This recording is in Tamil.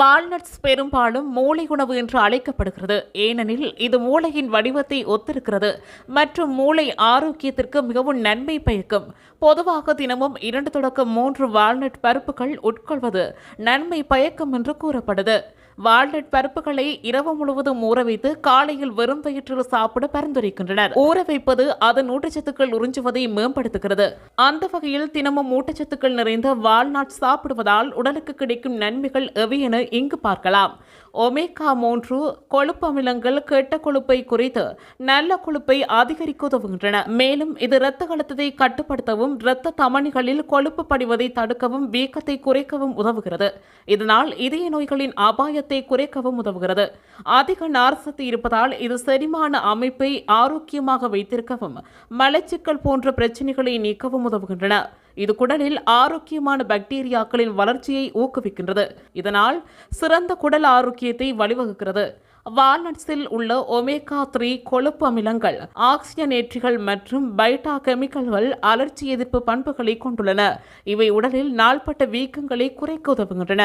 வால்நட்ஸ் பெரும்பாலும் மூளை உணவு என்று அழைக்கப்படுகிறது. ஏனெனில் இது மூளையின் வடிவத்தை ஒத்திருக்கிறது மற்றும் மூளை ஆரோக்கியத்திற்கு மிகவும் நன்மை பயக்கும். பொதுவாக தினமும் இரண்டு தொடக்கம் மூன்று வால்நட் பருப்புகள் உட்கொள்வது நன்மை பயக்கும் என்று கூறப்படுது. வால்நட் பருப்புகளை இரவு முழுவதும் ஊற வைத்து காலையில் வெறும் வயிற்றில் சாப்பிட பரிந்துரைக்கின்றனர். ஊற வைப்பது அதன் ஊட்டச்சத்துக்கள் உறிஞ்சுவதை மேம்படுத்துகிறது. அந்த வகையில் தினமும் ஊட்டச்சத்துக்கள் நிறைந்த வால்நாட் சாப்பிடுவதால் உடலுக்கு கிடைக்கும் நன்மைகள் எவை என இங்கு பார்க்கலாம். ஒமேகா மூன்று கொழுப்பு அமிலங்கள் கெட்ட கொழுப்பை குறைத்து நல்ல கொழுப்பை அதிகரிக்க உதவுகின்றன. மேலும் இது இரத்த அழுத்தத்தை கட்டுப்படுத்தவும் இரத்த தமணிகளில் கொழுப்பு படிவதை தடுக்கவும் வீக்கத்தை குறைக்கவும் உதவுகிறது. இதனால் இதய நோய்களின் அபாயத்தை குறைக்கவும் உதவுகிறது. அதிக நார்சத்து இருப்பதால் இது செரிமான அமைப்பை ஆரோக்கியமாக வைத்திருக்கவும் மலச்சிக்கல் போன்ற பிரச்சனைகளை நீக்கவும் உதவுகின்றன. இது குடலில் ஆரோக்கியமான பாக்டீரியாக்களின் வளர்ச்சியை ஊக்குவிக்கின்றது. இதனால் சிறந்த குடல் ஆரோக்கியத்தை வழிவகுக்கிறது. வால்நட்ஸில் உள்ள ஒமேகா த்ரீ கொழுப்பு அமிலங்கள் ஆக்சிஜனேற்றிகள் மற்றும் பைட்டா கெமிக்கல்கள் அலர்ச்சி எதிர்ப்பு பண்புகளை கொண்டுள்ளன. இவை உடலில் நாள்பட்ட வீக்கங்களை குறைக்க உதவுகின்றன.